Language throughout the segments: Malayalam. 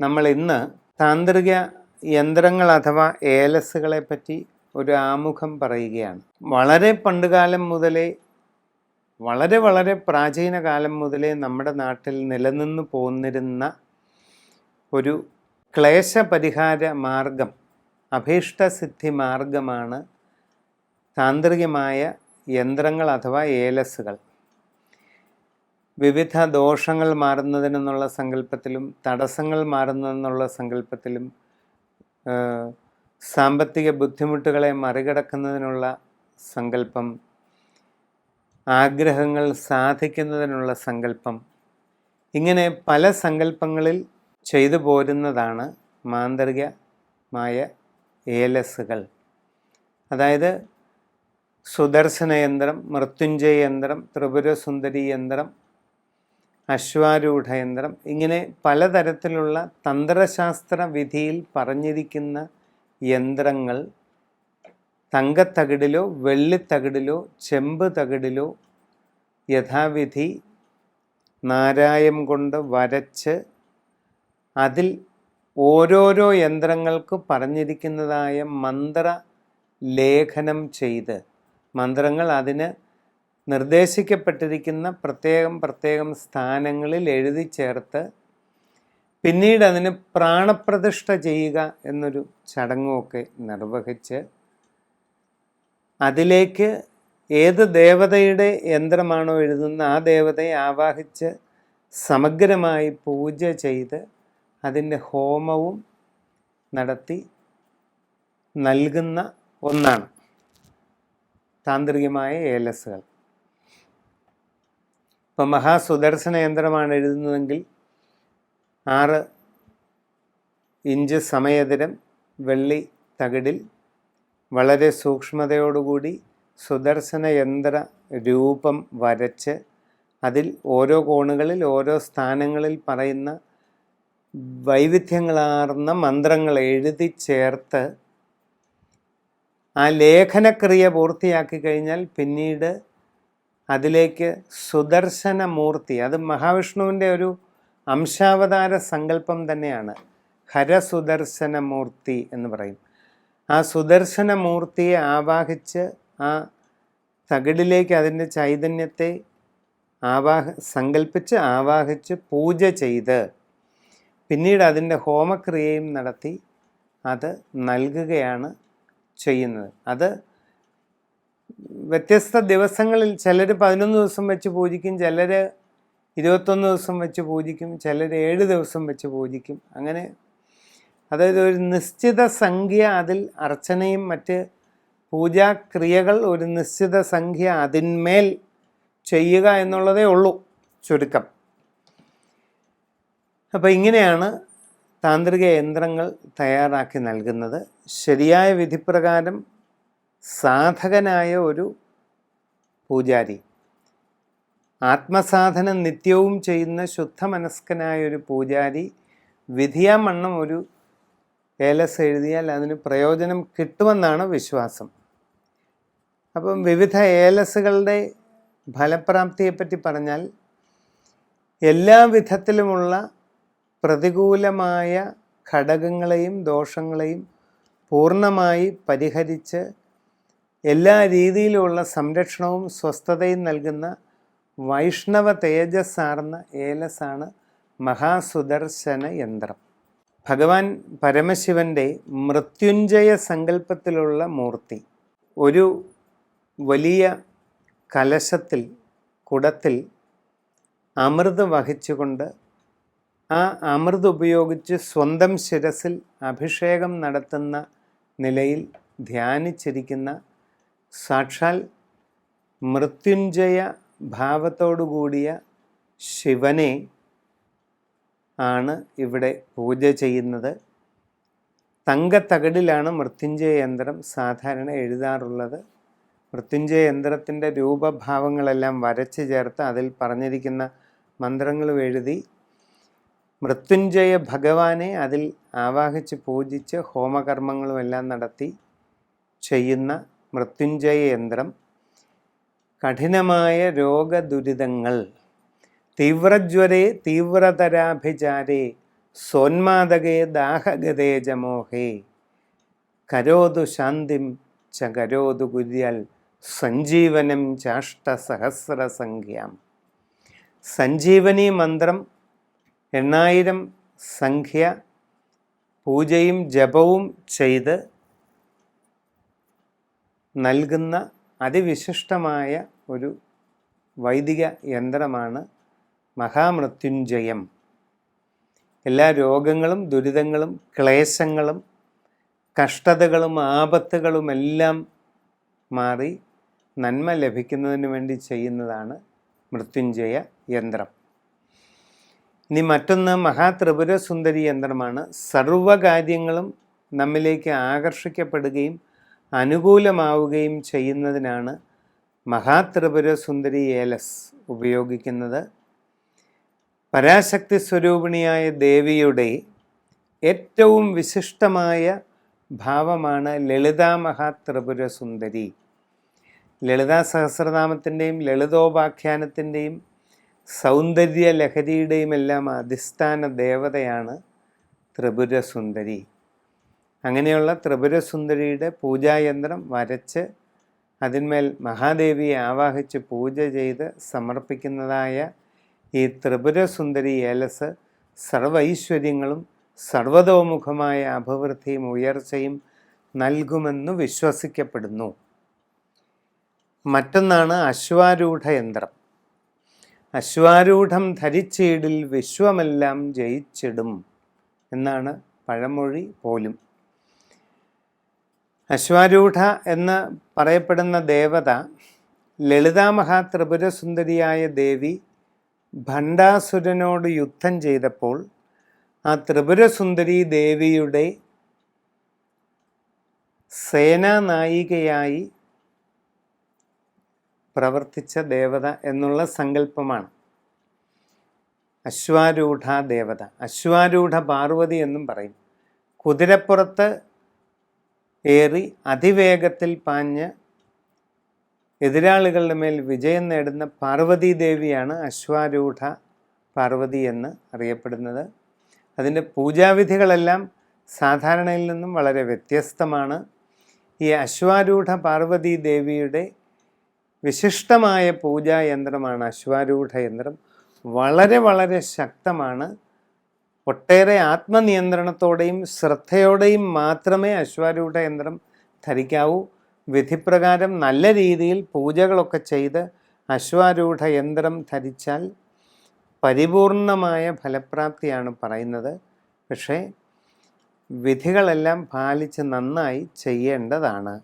നമ്മൾ ഇന്ന് താന്ത്രിക യന്ത്രങ്ങൾ അഥവാ ഏലസുകളെ പറ്റി ഒരു ആമുഖം പറയുകയാണ്. വളരെ പണ്ടുകാലം മുതലേ വളരെ വളരെ പ്രാചീന കാലം മുതലേ നമ്മുടെ നാട്ടിൽ നിലനിന്ന് പോന്നിരുന്ന ഒരു ക്ലേശപരിഹാര മാർഗം അഭീഷ്ടസിദ്ധി മാർഗമാണ് താന്ത്രികമായ യന്ത്രങ്ങൾ അഥവാ ഏലസുകൾ വിവിധ ദോഷങ്ങൾ മാറുന്നതിനെന്നുള്ള സങ്കല്പത്തിലും തടസ്സങ്ങൾ മാറുന്നതെന്നുള്ള സങ്കല്പത്തിലും സാമ്പത്തിക ബുദ്ധിമുട്ടുകളെ മറികടക്കുന്നതിനുള്ള സങ്കല്പം ആഗ്രഹങ്ങൾ സാധിക്കുന്നതിനുള്ള സങ്കല്പം ഇങ്ങനെ പല സങ്കല്പങ്ങളിൽ ചെയ്തു പോരുന്നതാണ് മാന്ത്രികമായ ഏലസുകൾ അതായത് സുദർശന യന്ത്രം മൃത്യുഞ്ജയ യന്ത്രം ത്രിപുരസുന്ദരി യന്ത്രം അശ്വാരൂഢ യന്ത്രം ഇങ്ങനെ പലതരത്തിലുള്ള തന്ത്രശാസ്ത്ര വിധിയിൽ പറഞ്ഞിരിക്കുന്ന യന്ത്രങ്ങൾ തങ്കത്തകിടിലോ വെള്ളിത്തകിടിലോ ചെമ്പ് തകിടിലോ യഥാവിധി നാരായം കൊണ്ട് വരച്ച് അതിൽ ഓരോരോ യന്ത്രങ്ങൾക്ക് പറഞ്ഞിരിക്കുന്നതായ മന്ത്ര ലേഖനം ചെയ്ത്. മന്ത്രങ്ങൾ അതിന് നിർദ്ദേശിക്കപ്പെട്ടിരിക്കുന്ന പ്രത്യേകം പ്രത്യേകം സ്ഥാനങ്ങളിൽ എഴുതി ചേർത്ത് പിന്നീട് അതിന് പ്രാണപ്രതിഷ്ഠ ചെയ്യുക എന്നൊരു ചടങ്ങുമൊക്കെ നിർവഹിച്ച് അതിലേക്ക് ഏത് ദേവതയുടെ യന്ത്രമാണോ എഴുതുന്ന ആ ദേവതയെ ആവാഹിച്ച് സമഗ്രമായി പൂജ ചെയ്ത് അതിന്റെ ഹോമവും നടത്തി നൽകുന്ന ഒന്നാണ്. താന്ത്രികമായ ഏലസുകൾ ഇപ്പം മഹാസുദർശന യന്ത്രമാണ് എഴുതുന്നതെങ്കിൽ ആറ് ഇഞ്ച് സമയതരം വെള്ളി തകിടിൽ വളരെ സൂക്ഷ്മതയോടുകൂടി സുദർശന യന്ത്ര രൂപം വരച്ച് അതിൽ ഓരോ കോണുകളിൽ ഓരോ സ്ഥാനങ്ങളിൽ പറയുന്ന വൈവിധ്യങ്ങളാർന്ന മന്ത്രങ്ങൾ എഴുതി ചേർത്ത് ആ ലേഖനക്രിയ പൂർത്തിയാക്കി കഴിഞ്ഞാൽ പിന്നീട് അതിലേക്ക് സുദർശന മൂർത്തി അത് മഹാവിഷ്ണുവിന്റെ ഒരു അംശാവതാര സങ്കല്പം തന്നെയാണ്. ഹരസുദർശന മൂർത്തി എന്ന് പറയും. ആ സുദർശന മൂർത്തിയെ ആവാഹിച്ച് ആ തകിടിലേക്ക് അതിന്റെ ചൈതന്യത്തെ ആവാഹ സങ്കല്പിച്ച് ആവാഹിച്ച് പൂജ ചെയ്ത് പിന്നീട് അതിന്റെ ഹോമക്രിയയും നടത്തി അത് നൽകുകയാണ് ചെയ്യുന്നത്. അത് വ്യത്യസ്ത ദിവസങ്ങളിൽ ചിലർ പതിനൊന്ന് ദിവസം വെച്ച് പൂജിക്കും ചിലർ ഇരുപത്തൊന്ന് ദിവസം വെച്ച് പൂജിക്കും ചിലർ ഏഴ് ദിവസം വെച്ച് പൂജിക്കും. അങ്ങനെ അതായത് ഒരു നിശ്ചിത സംഖ്യ അതിൽ അർച്ചനയും മറ്റ് പൂജാക്രിയകൾ ഒരു നിശ്ചിത സംഖ്യ അതിന്മേൽ ചെയ്യുക എന്നുള്ളതേ ഉള്ളൂ ചുരുക്കം. അപ്പോൾ ഇങ്ങനെയാണ് താന്ത്രിക യന്ത്രങ്ങൾ തയ്യാറാക്കി നൽകുന്നത്. ശരിയായ വിധിപ്രകാരം സാധകനായ ഒരു പൂജാരി. ആത്മസാധനം നിത്യവും ചെയ്യുന്ന ശുദ്ധമനസ്കനായ ഒരു പൂജാരി വിധിയാമണ്ണം ഒരു ഏലസ് എഴുതിയാൽ അതിന് പ്രയോജനം കിട്ടുമെന്നാണ് വിശ്വാസം. അപ്പം വിവിധ ഏലസുകളുടെ ഫലപ്രാപ്തിയെപ്പറ്റി പറഞ്ഞാൽ എല്ലാ വിധത്തിലുമുള്ള പ്രതികൂലമായ ഘടകങ്ങളെയും ദോഷങ്ങളെയും പൂർണമായി പരിഹരിച്ച് എല്ലാ രീതിയിലുമുള്ള സംരക്ഷണവും സ്വസ്ഥതയും നൽകുന്ന വൈഷ്ണവ തേജസ്സാർന്ന ഏലസാണ് മഹാസുദർശന യന്ത്രം. ഭഗവാൻ പരമശിവന്റെ മൃത്യുഞ്ജയ സങ്കല്പത്തിലുള്ള മൂർത്തി ഒരു വലിയ കലശത്തിൽ കുടത്തിൽ അമൃത് വഹിച്ചുകൊണ്ട് ആ അമൃത് ഉപയോഗിച്ച് സ്വന്തം ശിരസിൽ അഭിഷേകം നടത്തുന്ന നിലയിൽ ധ്യാനിച്ചിരിക്കുന്ന സാക്ഷാൽ മൃത്യുഞ്ജയ ഭാവത്തോടുകൂടിയ ശിവനെ ആണ് ഇവിടെ പൂജ ചെയ്യുന്നത്. തങ്കത്തകടിലാണ് മൃത്യുഞ്ജയ യന്ത്രം സാധാരണ എഴുതാറുള്ളത്. മൃത്യുഞ്ജയ യന്ത്രത്തിന്റെ രൂപഭാവങ്ങളെല്ലാം വരച്ച് ചേർത്ത് അതിൽ പറഞ്ഞിരിക്കുന്ന മന്ത്രങ്ങളും എഴുതി മൃത്യുഞ്ജയ ഭഗവാനെ അതിൽ ആവാഹിച്ച് പൂജിച്ച് ഹോമകർമ്മങ്ങളുമെല്ലാം നടത്തി ചെയ്യുന്ന മൃത്യുഞ്ജയ യന്ത്രം കഠിനമായ രോഗദുരിതങ്ങൾ തീവ്രജ്വരേ തീവ്രതരാഭിചാരേ സോന്മാദകേ ദാഹഗതേ ജമോഹേ കരോതു ശാന്തിം ച കരോതു കുര്യൽ സഞ്ജീവനം ചാഷ്ടസഹസ്രസംഖ്യാം സഞ്ജീവനി മന്ത്രം എണ്ണായിരം സംഖ്യ പൂജയും ജപവും ചെയ്ത് നൽകുന്ന അതിവിശിഷ്ടമായ ഒരു വൈദിക യന്ത്രമാണ് മഹാമൃത്യുഞ്ജയം. എല്ലാ രോഗങ്ങളും ദുരിതങ്ങളും ക്ലേശങ്ങളും കഷ്ടതകളും ആപത്തുകളുമെല്ലാം മാറി നന്മ ലഭിക്കുന്നതിന് വേണ്ടി ചെയ്യുന്നതാണ് മൃത്യുഞ്ജയ യന്ത്രം. ഇനി മറ്റൊന്ന് മഹാത്രിപുര സുന്ദരി യന്ത്രമാണ്. സർവകാര്യങ്ങളും നമ്മിലേക്ക് ആകർഷിക്കപ്പെടുകയും അനുകൂലമാവുകയും ചെയ്യുന്നതിനാണ് മഹാത്രിപുര സുന്ദരി ഏലസ് ഉപയോഗിക്കുന്നത്. പരാശക്തി സ്വരൂപിണിയായ ദേവിയുടെ ഏറ്റവും വിശിഷ്ടമായ ഭാവമാണ് ലളിതാ മഹാത്രിപുര സുന്ദരി ലളിതാ സഹസ്രനാമത്തിന്റെയും ലളിതോപാഖ്യാനത്തിന്റെയും സൗന്ദര്യ അധിഷ്ഠാന ദേവതയാണ് ത്രിപുരസുന്ദരി. അങ്ങനെയുള്ള ത്രിപുരസുന്ദരിയുടെ പൂജായന്ത്രം വരച്ച് അതിന്മേൽ മഹാദേവിയെ ആവാഹിച്ച് പൂജ ചെയ്ത് സമർപ്പിക്കുന്നതായ ഈ ത്രിപുരസുന്ദരി ഏലസ് സർവൈശ്വര്യങ്ങളും സർവതോമുഖമായ അഭിവൃദ്ധിയും ഉയർച്ചയും നൽകുമെന്ന് വിശ്വസിക്കപ്പെടുന്നു. മറ്റൊന്നാണ് അശ്വാരൂഢ യന്ത്രം. അശ്വാരൂഢം ധരിച്ചിടിൽ വിശ്വമെല്ലാം ജയിച്ചിടും എന്നാണ് പഴമൊഴി പോലും. അശ്വാരൂഢ എന്ന് പറയപ്പെടുന്ന ദേവത ലളിതാമഹാ ത്രിപുരസുന്ദരിയായ ദേവി ഭണ്ഡാസുരനോട് യുദ്ധം ചെയ്തപ്പോൾ ആ ത്രിപുരസുന്ദരി ദേവിയുടെ സേനാനായികയായി പ്രവർത്തിച്ച ദേവത എന്നുള്ള സങ്കല്പമാണ്. അശ്വാരൂഢ ദേവത. അശ്വാരൂഢ പാർവതി എന്നും പറയും. കുതിരപ്പുറത്ത് ഏറി അതിവേഗത്തിൽ പാഞ്ഞ് എതിരാളികളുടെ മേൽ വിജയം നേടുന്ന പാർവതി ദേവിയാണ് അശ്വാരൂഢ പാർവതി എന്ന് അറിയപ്പെടുന്നത്. അതിന്റെ പൂജാവിധികളെല്ലാം സാധാരണയിൽ നിന്നും വളരെ വ്യത്യസ്തമാണ്. ഈ അശ്വാരൂഢ പാർവതി ദേവിയുടെ വിശിഷ്ടമായ പൂജാ യന്ത്രമാണ് അശ്വാരൂഢ യന്ത്രം. വളരെ വളരെ ശക്തമാണ്. ഒട്ടേറെ ആത്മനിയന്ത്രണത്തോടെയും ശ്രദ്ധയോടെയും മാത്രമേ അശ്വാരൂഢ യന്ത്രം ധരിക്കാവൂ. വിധിപ്രകാരം നല്ല രീതിയിൽ പൂജകളൊക്കെ ചെയ്ത് അശ്വാരൂഢ യന്ത്രം ധരിച്ചാൽ പരിപൂർണമായ ഫലപ്രാപ്തിയാണ് പറയുന്നത്. പക്ഷേ വിധികളെല്ലാം പാലിച്ച് നന്നായി ചെയ്യേണ്ടതാണ്.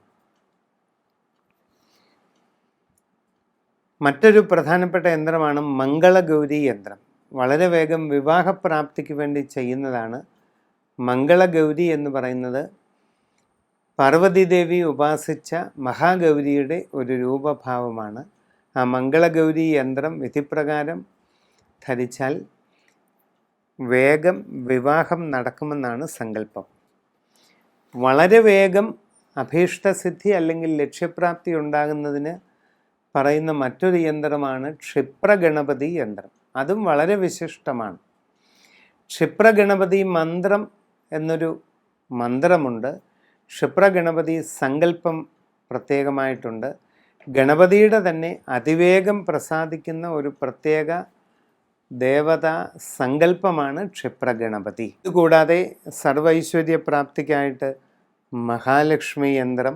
മറ്റൊരു പ്രധാനപ്പെട്ട യന്ത്രമാണ് മംഗളഗൗരി യന്ത്രം. വളരെ വേഗം വിവാഹപ്രാപ്തിക്ക് വേണ്ടി ചെയ്യുന്നതാണ്. മംഗളഗൗരി എന്ന് പറയുന്നത് പാർവതീദേവി ഉപാസിച്ച മഹാഗൗരിയുടെ ഒരു രൂപഭാവമാണ്. ആ മംഗളഗൗരി യന്ത്രം വിധിപ്രകാരം ധരിച്ചാൽ വേഗം വിവാഹം നടക്കുമെന്നാണ് സങ്കല്പം. വളരെ വേഗം അഭീഷ്ടസിദ്ധി അല്ലെങ്കിൽ ലക്ഷ്യപ്രാപ്തി ഉണ്ടാകുന്നതിന് പറയുന്ന മറ്റൊരു യന്ത്രമാണ് ക്ഷിപ്രഗണപതി യന്ത്രം. അതും വളരെ വിശിഷ്ടമാണ്. ക്ഷിപ്രഗണപതി മന്ത്രം എന്നൊരു മന്ത്രമുണ്ട്. ക്ഷിപ്രഗണപതി സങ്കല്പം പ്രത്യേകമായിട്ടുണ്ട്. ഗണപതിയുടെ തന്നെ അതിവേഗം പ്രസാദിക്കുന്ന ഒരു പ്രത്യേക ദേവതാ സങ്കല്പമാണ് ക്ഷിപ്രഗണപതി. ഇതുകൂടാതെ സർവൈശ്വര്യപ്രാപ്തിക്കായിട്ട് മഹാലക്ഷ്മി യന്ത്രം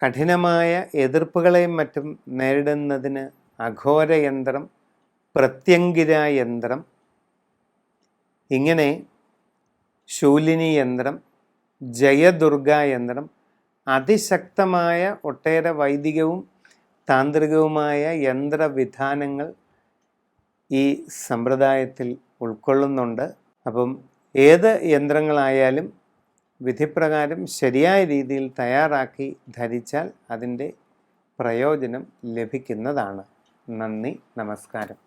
കഠിനമായ എതിർപ്പുകളെയും മറ്റും നേരിടുന്നതിന് അഘോര യന്ത്രം പ്രത്യങ്കിര യന്ത്രം ഇങ്ങനെ ശൂലിനി യന്ത്രം ജയദുർഗ യന്ത്രം അതിശക്തമായ ഒട്ടേറെ വൈദികവും താന്ത്രികവുമായ യന്ത്രവിധാനങ്ങൾ ഈ സമ്പ്രദായത്തിൽ ഉൾക്കൊള്ളുന്നുണ്ട്. അപ്പം ഏത് യന്ത്രങ്ങളായാലും വിധിപ്രകാരം ശരിയായ രീതിയിൽ തയ്യാറാക്കി ധരിച്ചാൽ അതിന്റെ പ്രയോജനം ലഭിക്കുന്നതാണ്. നന്ദി നമസ്കാരം.